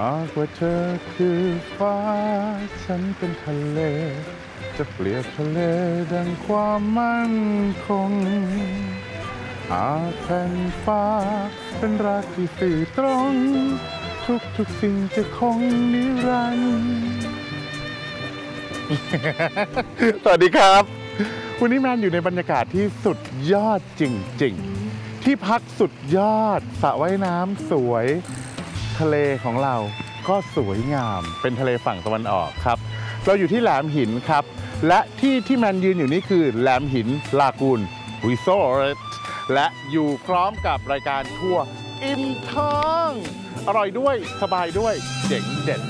หากว่าเธอคือฟ้า ฉันเป็นทะเล จะเปรียบทะเลดังความมั่นคง หากแผ่นฟ้า เป็นรักที่สื่อตรง ทุกทุกสิ่งจะคงนิรันดร์สวัสดีครับ วันนี้แมนอยู่ในบรรยากาศที่สุดยอดจริง ๆ ที่พักสุดยอดสระว่ายน้ำสวย ทะเลของเราก็สวยงาม เป็นทะเลฝั่งตะวันออกครับ เราอยู่ที่แหลมหินครับ และที่ที่แมนยืนอยู่นี่คือแหลมหินลากูนรีสอร์ทและอยู่พร้อมกับรายการทัวร์อิ่มท้องอร่อยด้วยสบายด้วยเจ๋งเด็ด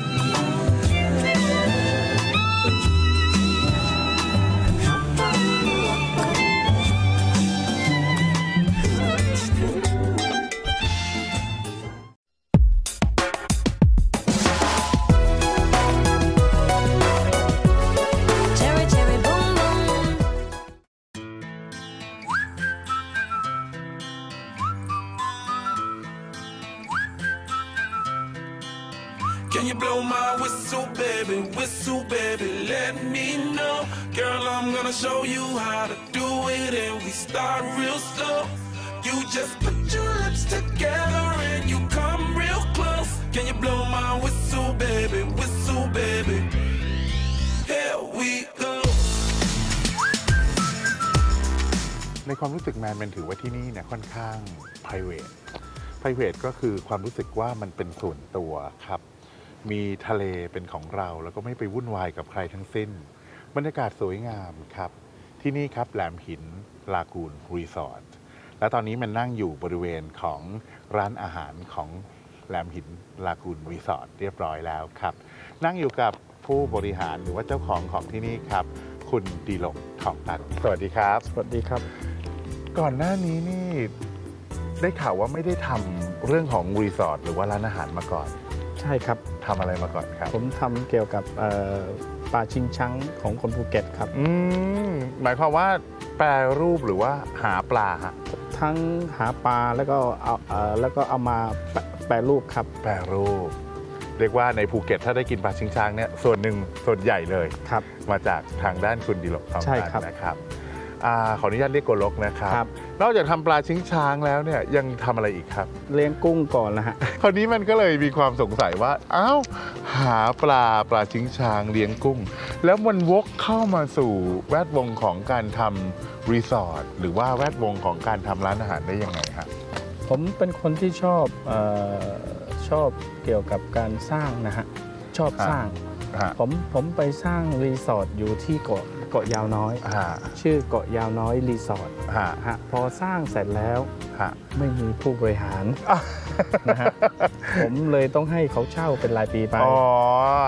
it, and we start real slow. You just put your lips together and you come real close. Can you blow my whistle, baby? Whistle, baby. Here we go. ในความรู้สึกแมนแมนถือว่าที่นี่เนี่ยค่อนข้าง p r i v a t e p r i v a t e ก็คือความรู้สึกว่ามันเป็นส่วนตัวครับ มีทะเลเป็นของเราแล้วก็ไม่ไปวุ่นวายกับใครทั้งสิ้น บรรยากาศสวยงามครับ ที่นี่ครับแหลมหินลากูนรีสอร์ทและตอนนี้มันนั่งอยู่บริเวณของร้านอาหารของแหลมหินลากูนรีสอร์ทเรียบร้อยแล้วครับ นั่งอยู่กับผู้บริหารหรือว่าเจ้าของของที่นี่ครับ คุณดีลกทองตันสวัสดีครับ สวัสดีครับ ก่อนหน้านี้นี่ได้ข่าวว่าไม่ได้ทำเรื่องของรีสอร์ทหรือว่าร้านอาหารมาก่อนใช่ครับ ทำอะไรมาก่อนครับ ผมทำเกี่ยวกับเอ่อ ปลาชิงช้างของคนภูเก็ตครับ อืมหมายความว่าแปรรูปหรือว่าหาปลาฮะทั้งหาปลาแล้วก็เอาเอ่อแล้วก็เอามาแปะแปรรูปครับ แปรรูป เรียกว่าในภูเก็ตถ้าได้กินปลาชิงช้างเนี่ยส่วนหนึ่งส่วนใหญ่เลย ครับ มาจากทางด้านคุณดีลกทองใช่ตันครับ นะครับ อาขออนุญาตเรียกโกลกนะครับครับ นอกจากทำปลาชิงช้างแล้วเนี่ยยังทำอะไรอีกครับ เลี้ยงกุ้งก่อนนะฮะ คราวนี้มันก็เลยมีความสงสัยว่าอ้าวหาปลาปลาชิงช้างเลี้ยงกุ้ง แล้วมันวกเข้ามาสู่แวดวงของการทำรีสอร์ทหรือว่าแวดวงของการทำร้านอาหารได้ยังไงฮะผมเป็นคนที่ชอบเออชอบเกี่ยวกับการสร้างนะฮะ ชอบครับสร้าง ฮะผมผมไปสร้างรีสอร์ทอยู่ที่เกาะ เกาะยาวน้อย ฮะชื่อเกาะยาวน้อยรีสอร์ทฮะฮะพอสร้างเสร็จแล้วฮะ ไม่มีผู้บริหารนะฮะผมเลยต้องให้เขาเช่าเป็นรายปีไป อ๋อ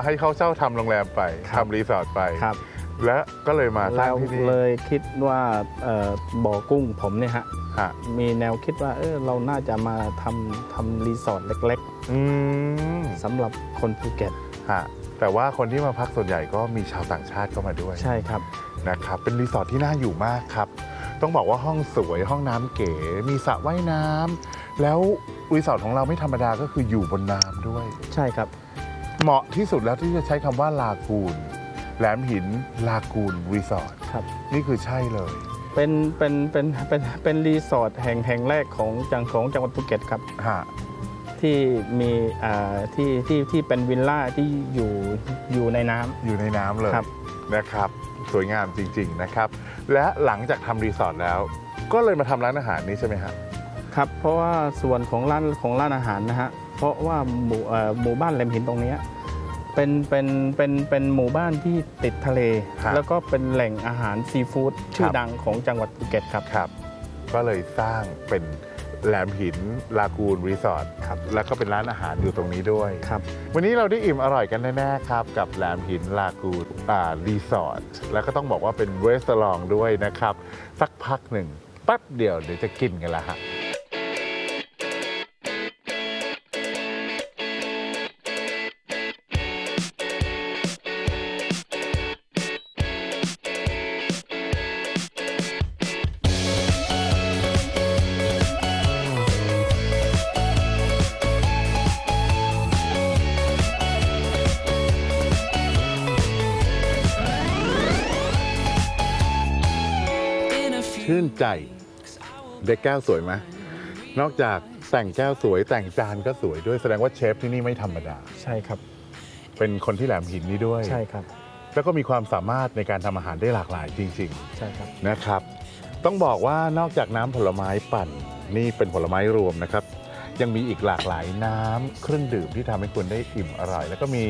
ให้เขาเช่าทำโรงแรมไปครับทำรีสอร์ทไป ครับและก็เลยมาสร้าแล้งวที่นี่เลยคิดว่าเอ่อบ่อกุ้งผมเนี่ยฮะ ฮะมีแนวคิดว่าเออเราน่าจะมาทำทำรีสอร์ทเล็ก อืมๆสำหรับคนภูเก็ตฮะแต่ว่าคนที่มาพักส่วนใหญ่ก็มีชาวต่างชาติเข้ามาด้วยใช่ครับนะครับ เป็นรีสอร์ทที่น่าอยู่มากครับ ต้องบอกว่าห้องสวยห้องน้ำเก๋ มีสระว่ายน้ำแล้วรีสอร์ทของเราไม่ธรรมดาก็คืออยู่บนน้ำด้วย ใช่ครับ เหมาะที่สุดแล้วที่จะใช้คำว่าลากูนแหลมหินลากูนรีสอร์ทครับ นี่คือใช่เลย เป็นเป็นเป็นเป็นเป็นรีสอร์ทแห่งแห่งแรกของจังของจังหวัดภูเก็ตครับ ฮะ ที่มีอ่าที่ที่ที่เป็นวิลล่าที่อยู่อยู่ในน้ำ อยู่ในน้ำเลยครับ นะครับ สวยงามจริง ๆนะครับ และหลังจากทำรีสอร์ทแล้ว ก็เลยมาทำร้านอาหารนี้ใช่ไหมฮะครับ เพราะว่าส่วนของร้านของร้านอาหารนะฮะ เพราะว่าหมู่เอ่อหมู่บ้านแหลมหินตรงเนี้ยเป็นเป็นเป็นเป็นหมู่บ้านที่ติดทะเล ครับแล้วก็เป็นแหล่งอาหารซีฟู้ดชื่คอรับ ดังของจังหวัดภูเก็ตครับ ครับ ก็เลยสร้างเป็น แหลมหินลากูนรีสอร์ทครับแล้วก็เป็นร้านอาหารอยู่ตรงนี้ด้วยครับวันนี้เราได้อิ่มอร่อยกันแน่ๆครับ กับแหลมหินลากูนอ่ารีสอร์ทแล้วก็ต้องบอกว่าเป็นเรสตอรองด้วยนะครับ สักพักหนึ่งแป๊บเดียวเดี๋ยวจะกินกันละฮะ ใจ เด็กแก้วสวยไหมนอกจากแต่งแก้วสวยแต่งจานก็สวยด้วยแสดงว่าเชฟที่นี่ไม่ธรรมดา ใช่ครับ เป็นคนที่แหลมหินนี้ด้วย ใช่ครับ แล้วก็มีความสามารถในการทำอาหารได้หลากหลายจริง ใช่ครับ ๆนะครับ ต้องบอกว่านอกจากน้ำผลไม้ปั่นนี่เป็นผลไม้รวมนะครับ ยังมีอีกหลากหลายน้ำเครื่องดื่มที่ทำให้คุณได้อิ่มอร่อย แล้วก็มี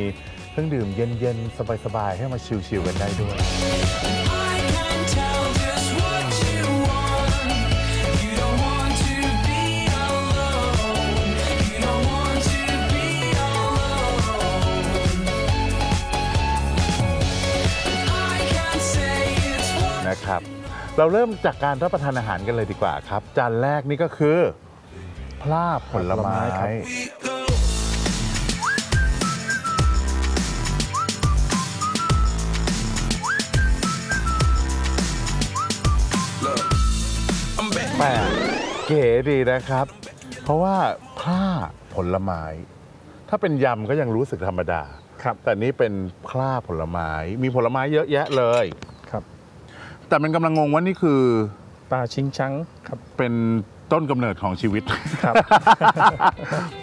เครื่องดื่มเย็นๆสบายๆให้มาชิลๆกันได้ด้วย เราเริ่มจากการรับประทานอาหารกันเลยดีกว่าครับ จานแรกนี่ก็คือพลาบผลไม้ผลไม้ครับ we go. Look, I'm back. แปลกเก๋ดีนะครับ เพราะว่าพลาผลไม้ ถ้าเป็นยำก็ยังรู้สึกธรรมดา ครับ แต่นี่เป็นพลาผลไม้มีผลไม้เยอะแยะเลยครับ แต่มันกำลังงงว่านี่คือปลาชิงชังครับเป็นต้นกำเนิดของชีวิต ครับ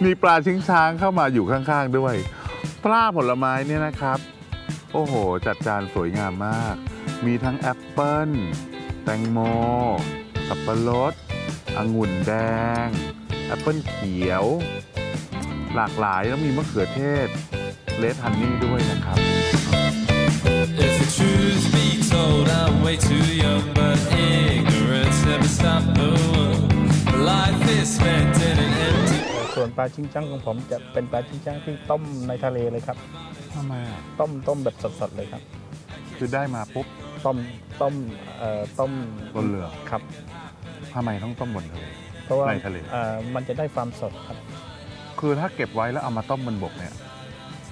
มีปลาชิงช้างเข้ามาอยู่ข้างๆด้วย ปลาผลไม้เนี่ยนะครับ โอ้โห จัดจานสวยงามมาก มีทั้งแอปเปิ้ล แตงโม สับปะรดองุ่นแดง แอปเปิ้ลเขียว หลากหลายแล้วมีมะเขือเทศ เลดฮันนี่ด้วยนะครับ If the truth be told, I'm way too young, but ignorance never stopped the world. Life is spent in an empty ส่วนปลาชิงชังของผมจะเป็นปลาชิงชังที่ต้มในทะเลเลยครับ ทำไมอะต้มต้มแบบสดๆเลยครับ คือได้มาปุ๊บต้มต้มเอ่อต้มบนเรือครับ ทำไมต้องต้มบนทะเล เพราะว่าในทะเลเอ่อมันจะได้ความสดครับ คือถ้าเก็บไว้แล้วเอามาต้มบนบกเนี่ย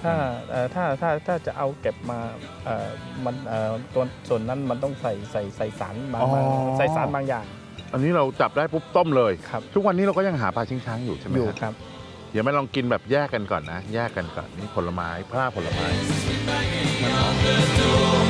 ถ้าเอ่อถ้าถ้าถ้าจะเอาเก็บมาเอ่อมันเอ่อตัวส่วนนั้นมันต้องใส่ใส่ใส่สารบางอ๋อใส่สารบางอย่าง อันนี้เราจับได้ปุ๊บต้มเลยครับทุกวันนี้เราก็ยังหาปลาชิงช้างอยู่ใช่ไหมอยู่ฮะครับ เดี๋ยวมาลองกินแบบแยกกันก่อนนะ แยกกันก่อนนี่ผลไม้พลาผลไม้ถ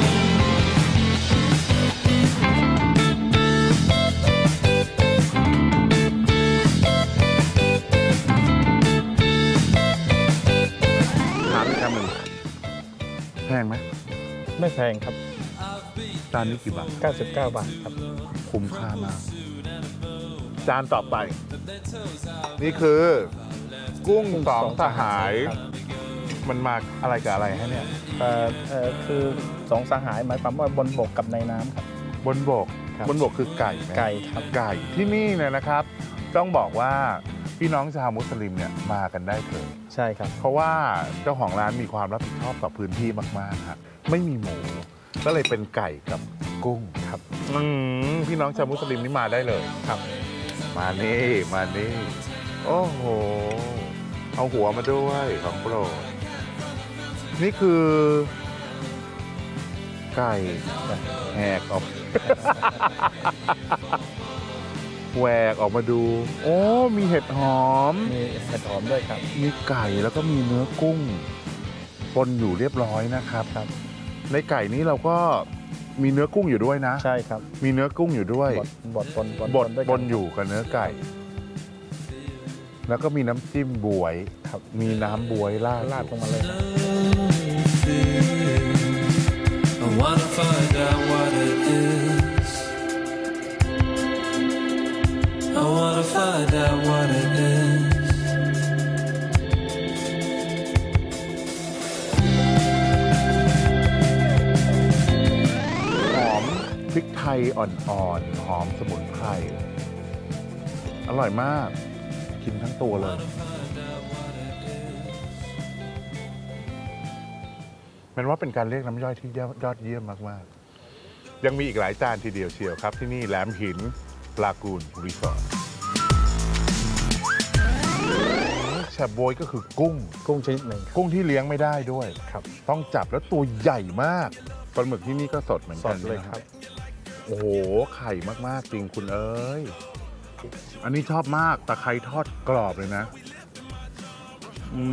งไหมไม่แพงครับ จานนี้กี่บาท 99 บาทครับ คุ้มค่ามากจานต่อไป นี่คือ กุ้งสองสหาย ครับมันมาอะไรกับอะไรฮะเนี่ย เอ่อเอ่อคือสองสหายหมายความว่าบนบกกับในน้ำครับ บนบก ครับ บนบกคือไก่ไหม ไก่ครับ ไก่ที่นี่เนี่ยนะครับ ต้องบอกว่า พี่น้องชาวมุสลิมเนี่ยมากันได้เถิดใช่ครับ เพราะว่าเจ้าของร้านมีความรับผิดชอบต่อพื้นที่มากๆฮะไม่มีหมู ก็เลยเป็นไก่กับกุ้งครับอืมพี่น้องชาวมุสลิมนี่มาได้เลยครับ มานี่มานี่โอ้โห เอาหัวมาด้วยของโปรดนี่คือ ไก่แหกออก แหวกออกมาดู โอ้ มีเห็ดหอม มีเห็ดหอมด้วยครับ มีไก่แล้วก็มีเนื้อกุ้งปนอยู่เรียบร้อยนะครับครับ ในไก่นี้เราก็มีเนื้อกุ้งอยู่ด้วยนะ ใช่ครับ มีเนื้อกุ้งอยู่ด้วย บดบดปนปนบดด้วยบกันอยู่กับเนื้อไก่ แล้วก็มีน้ำจิ้มบวยครับ มีน้ำบวยราดราดอลยู่งมาเลย I wanna find out what it is. หอมพริกไทยอ่อนๆ หอมสมุนไพร อร่อยมาก กินทั้งตัวเลย มันว่าเป็นการเรียกน้ำย่อยที่ยอดเยี่ยมมาก ๆ ยังมีอีกหลายจานทีเดียวเชียวครับ ที่นี่แหลมหินปลากูนรีสอร์ท แชบโบยก็คือกุ้ง กุ้งชนิดหนึ่งครับ กุ้งที่เลี้ยงไม่ได้ด้วยครับ ต้องจับแล้วตัวใหญ่มากปลาหมึกที่นี่ก็สดเหมือนสกัดนเลยนะครับ โอ้โห ไข่มากๆ จริงคุณเอ้ย อันนี้ชอบมากตะไคร้ทอดกรอบเลยนะ อื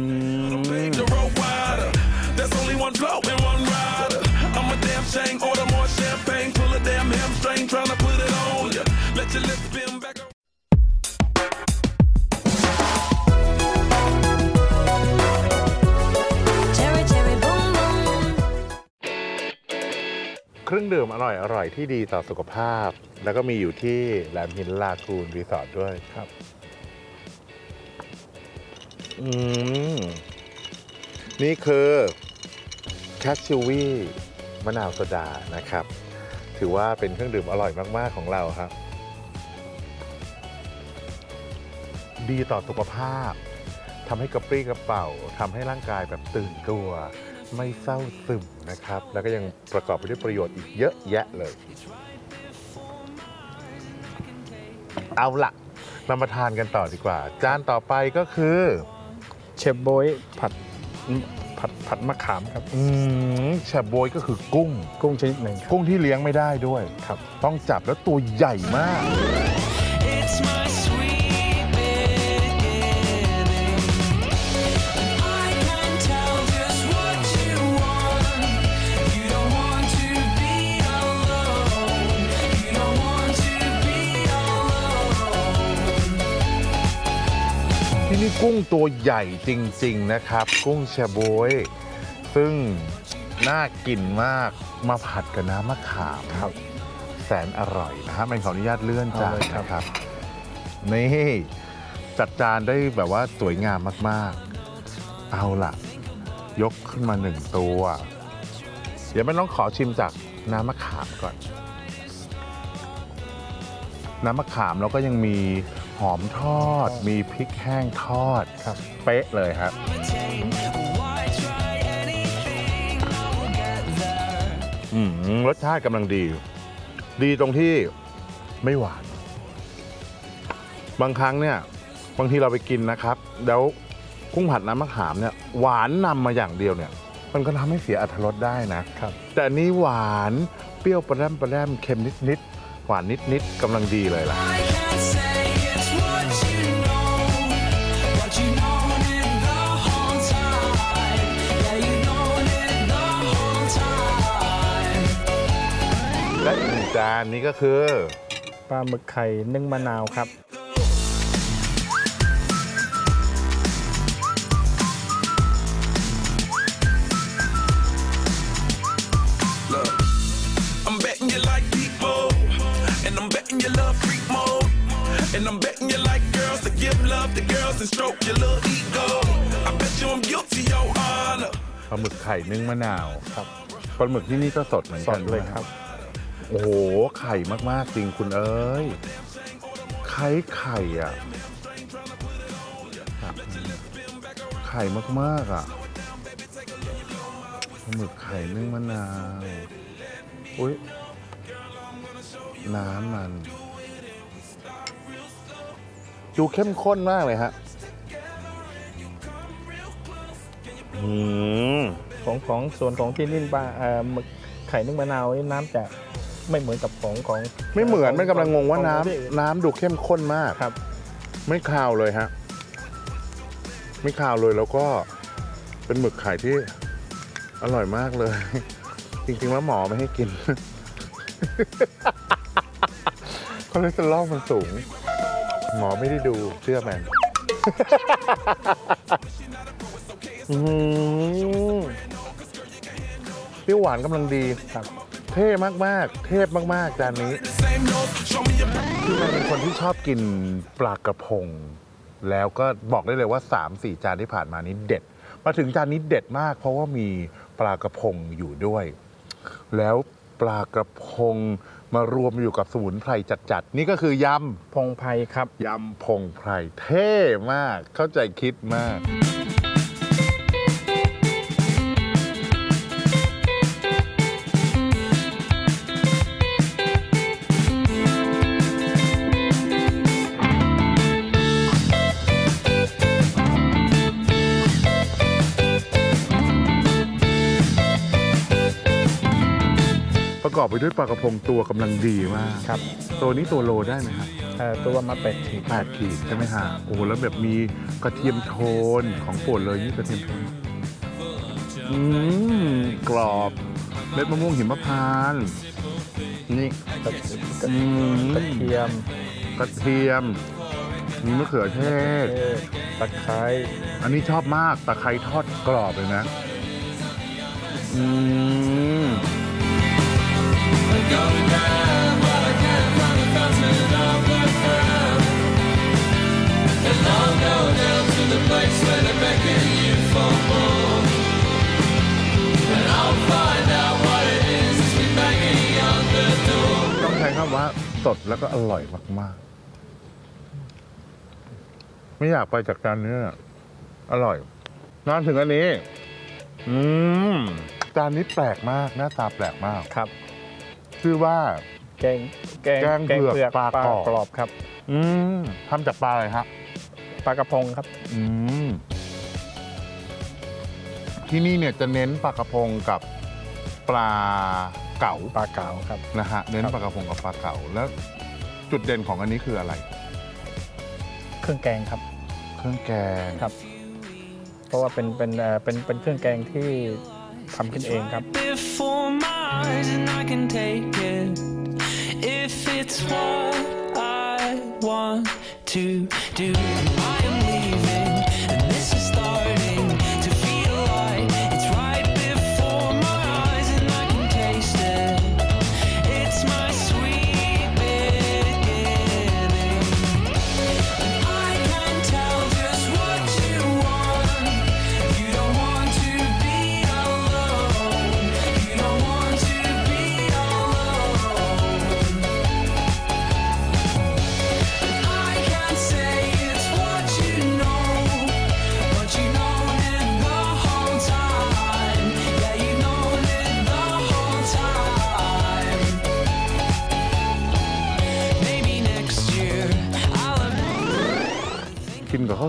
ม Pave the road wider. There's only one blow and one rider. I'm a damn shame. Order more champagne. Pull a damn hamstring. Tryna put it on ya. Let your lips spin เครื่องดื่มอร่อยอร่อยที่ดีต่อสุขภาพ แล้วก็มีอยู่ที่แหลมหินลากูนรีสอร์ทด้วยครับ อืม นี่คือแคชชิวีมะนาวโซดานะครับ ถือว่าเป็นเครื่องดื่มอร่อยมาก ๆ ของเราครับ ดีต่อสุขภาพทำให้กระปรี้กระเป๋าทำให้ร่างกายแบบตื่นตัว ไม่เศร้าซึมนะครับ แล้วก็ยังประกอบไปด้วยประโยชน์อีกเยอะแยะเลย เอาละเรามาทานกันต่อดีกว่า จานต่อไปก็คือเชฟโบยผัดผัดผัดมะขามครับ อืมแชบโบยก็คือกุ้ง กุ้งชนิดหนึ่งครับ กุ้งที่เลี้ยงไม่ได้ด้วย ครับ ต้องจับแล้วตัวใหญ่มาก กุ้งตัวใหญ่จริง ๆ นะครับ กุ้งแชบวยซึ่งน่ากินมากมาผัดกับน้ำมะขามครับ แสนอร่อยนะฮะมันขออนุญาตเลื่อนจานเอาเลยครับนะครับ นี่จัดจานได้แบบว่าสวยงามมากๆ เอาล่ะยกขึ้นมาหนึ่งตัว เดี๋ยวแม่ต้องขอชิมจากน้ำมะขามก่อน น้ำมะขามแล้วก็ยังมีห อมทอด มีพริกแห้งทอด ครับ เป๊ะเลยครับ Why try anything? I will get there. อืมรสชาติกำลังดี ดีตรงที่ไม่หวาน บางครั้งเนี่ย บางทีเราไปกินนะครับ แล้วกุ้งผัดน้ำมะขามเนี่ย หวานนำมาอย่างเดียวเนี่ย มันก็ทำให้เสียอรรถรสได้นะ ครับ แต่อันนี้หวานเปรี้ยวประแรมประแรมเค็มนิดๆหวานนิดๆกำลังดีเลยล่ะ I can't say จานนี้ก็คือปลาหมึกไข่นึ่งมะนาวครับ Look, I'm betting you like people, and I'm betting you love freak mode, and I'm betting you like girls to give love to girls and stroke your little ego. I bet you I'm guilty, your honor. ปลาหมึกไข่นึ่งมะนาวครับปลาหมึกที่นี่ก็สดเหมือนสกัดนเลยนะครับ โอ้โห ไข่มากๆ จริงคุณเอ้ย ไข่ไข่อะ ไข่มากๆ อะปลาหมึกไข่นึ่งมะนาวอุ้ยน้ำมัน ดูเข้มข้นมากเลยฮะอืมของของส่วนของที่นี่ปลาเอ่อหมึกไข่นึ่งมะนาวนี่น้ำจะ ไม่เหมือนกับของของไม่เหมือนขมันกำลังงงว่าของน้ที่อื่ำน้ำดูเข้มข้นมาก ครับ ไม่คาวเลยฮะ ไม่คาวเลยแล้วก็เป็นหมึกไข่ที่อร่อยมากเลย จริงๆแล้วหมอไม่ให้กิน คอเลสเตอรอลมันสูง หมอไม่ได้ดูเชื่อแมนอื้อหือเปรี้ยวหวานกำลังดีครับ เท่มากๆ เทพมากๆจานนี้ Same note, show me your คือมันเป็นคนที่ชอบกินปลากระพง แล้วก็บอกได้เลยว่า 3 4 จานที่ผ่านมานี้เด็ด มาถึงจานนี้เด็ดมาก เพราะว่ามีปลากระพงอยู่ด้วย แล้วปลากระพงมารวมอยู่กับสมุนไพรจัดๆ นี่ก็คือยพงไพรครับำยำพงไพรเท่มากเข้าใจคิดมาก ประกอบไปด้วยปลากระพงตัวกำลังดีมาก ครับตัวนี้ตัวโลได้ไหมครับเอ่อตัวมาเป็ดขีดแปดขีดใช่ไหมฮะโอ้โหแล้วแบบมีกระเทียมโทนของโปรดเลยนี่กระเทียมโทนอืมกรอบเม็ดมะม่วงหิมพานต์นี่กระอืมกระเทียมกระเทียม มีมะเขือเทศเทศตะไคร้อันนี้ชอบมากตะไคร้ทอดกรอบเลยนะ อืม ต้องใช้คำว่าสดแล้วก็อร่อยมากๆ ไม่อยากไปจากจานเนื้ออร่อยมาถึงอันนี้ อืม จานนี้แปลกมาก หน้าตาแปลกมาก ครับ ชื่อว่าแกงแกงแกงเผือกปลากรอบกรอบครับ อืมทำจากปลาอะไรฮะปลากระพงครับ อืมที่นี่เนี่ยจะเน้นปลากระพงกับปลาเก๋าปลาเก๋าครับนะฮะเน้นครับปลากระพงกับปลาเก๋าแล้วจุดเด่นของอันนี้คืออะไร เครื่องแกงครับ เครื่องแกงครับ เพราะว่าเป็นเป็นเอ่อเป็นเป็นเครื่องแกงที่ ทำขึ้นเองครับ before my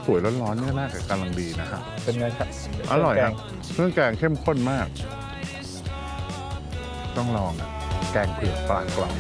สวยร้อนๆเนี่ยน่าจะกำลังดีนะครับเป็นไงครับอร่อยเคคงรับเครื่องแกงเข้มข้นมาก ต้องลองอะแกงเผือกปลากรอบ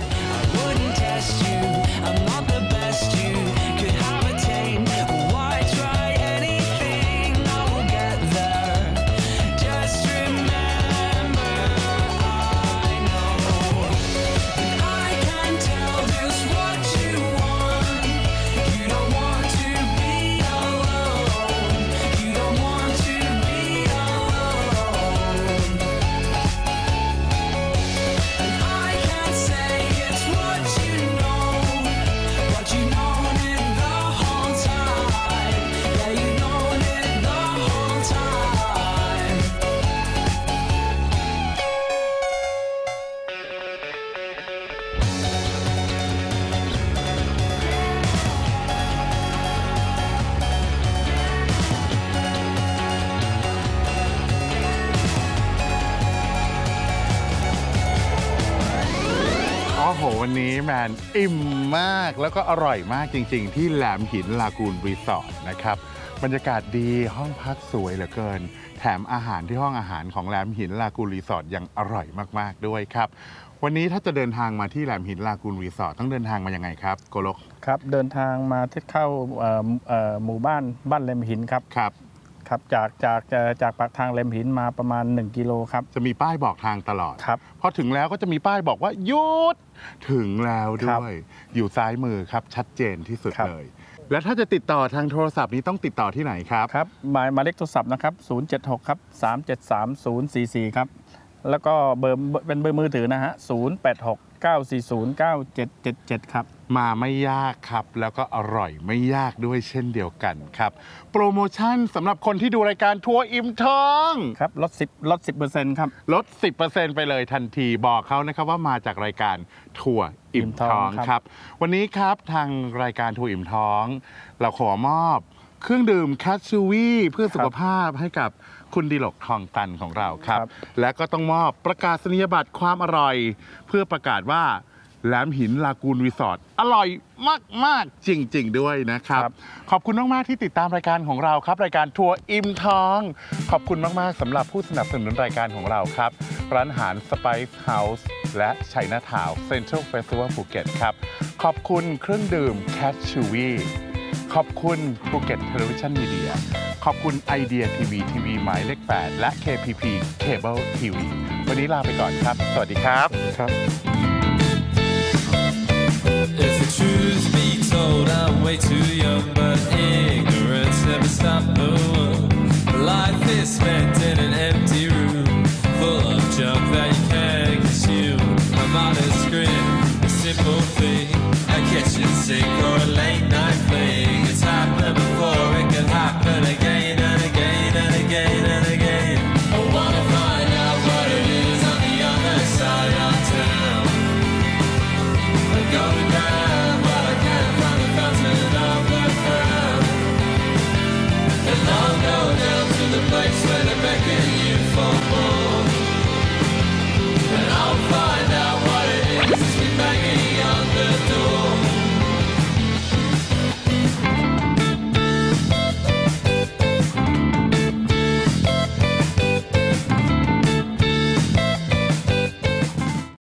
หวันนี้แมนอิ่มมากแล้วก็อร่อยมากจริง ๆ ที่แหลมหินลากูนรีสอร์ทนะครับ บรรยากาศดีห้องพักสวยเหลือเกิน แถมอาหารที่ห้องอาหารของแหลมหินลากูนรีสอร์ทยังอร่อยมากๆด้วยครับ วันนี้ถ้าจะเดินทางมาที่แหลมหินลากูนรีสอร์ทต้องเดินทางมายังไงครับโกลกครับเดินทางมาที่เข้าเอ่อเอ่อหมู่บ้านบ้านเลมหินครับ ครับ ครับจากจากเอ่อจากปากทางเลมหินมาประมาณ 1 กิโลครับ จะมีป้ายบอกทางตลอดครับพอถึงแล้วก็จะมีป้ายบอกว่าหยุดถึงแล้วครัด้บวย อยู่ซ้ายมือครับชัดเจนที่สุดครับเลย แล้วถ้าจะติดต่อทางโทรศัพท์นี้ต้องติดต่อที่ไหนครับครับหมายหมายเลขโทรศัพท์นะครับ 076 ครับ 373 044 ครับ แล้วก็เบอร์เป็นเบอร์มือถือนะฮะ 086 940 9777 ครับ มาไม่ยากครับ แล้วก็อร่อยไม่ยากด้วยเช่นเดียวกันครับ โปรโมชั่นสำหรับคนที่ดูรายการทัวร์อิ่มทอง ครับลด10ลด10%ครับ ลด 10%ไปเลยทันทีบอกเขานะครับว่ามาจากรายการทัวร์อิ่มท้องอิ่มท้องคครัรับบวันนี้ครับทางรายการทัวร์อิ่มท้อง เราขอมอบเครื่องดื่มแคชชูวีเพื่อสุขภาพให้กับ คุณดิลกทองตันของเราครับ และก็ต้องมอบประกาศนียบัตรความอร่อย เพื่อประกาศว่าแหลมหินลากูนรีสอร์ทอร่อยมาก ๆ จริง ๆ ด้วยนะครับ ขอบคุณมาก ๆ ที่ติดตามรายการของเราครับ รายการทัวร์อิ่มท้อง ขอบคุณมาก ๆสำหรับผู้สนับสนุนรายการของเราครับ ร้านอาหาร Spice House และชัยนาทาวเซ็นทรัลเฟสติวัลภูเก็ตครับ ขอบคุณเครื่องดื่มแคชชูวี ขอบคุณภูเก็ตเทเลวิชันมีเดียขอบคุณไอเดียทีวีทีวีหมายเลข 8 และ KPP Cable TV วันนี้ลาไปก่อนครับ สวัสดีครับครับ If the truth be told, I'm way too young, but ignorance never stopped the world. Life is spent in an empty room, full of junk that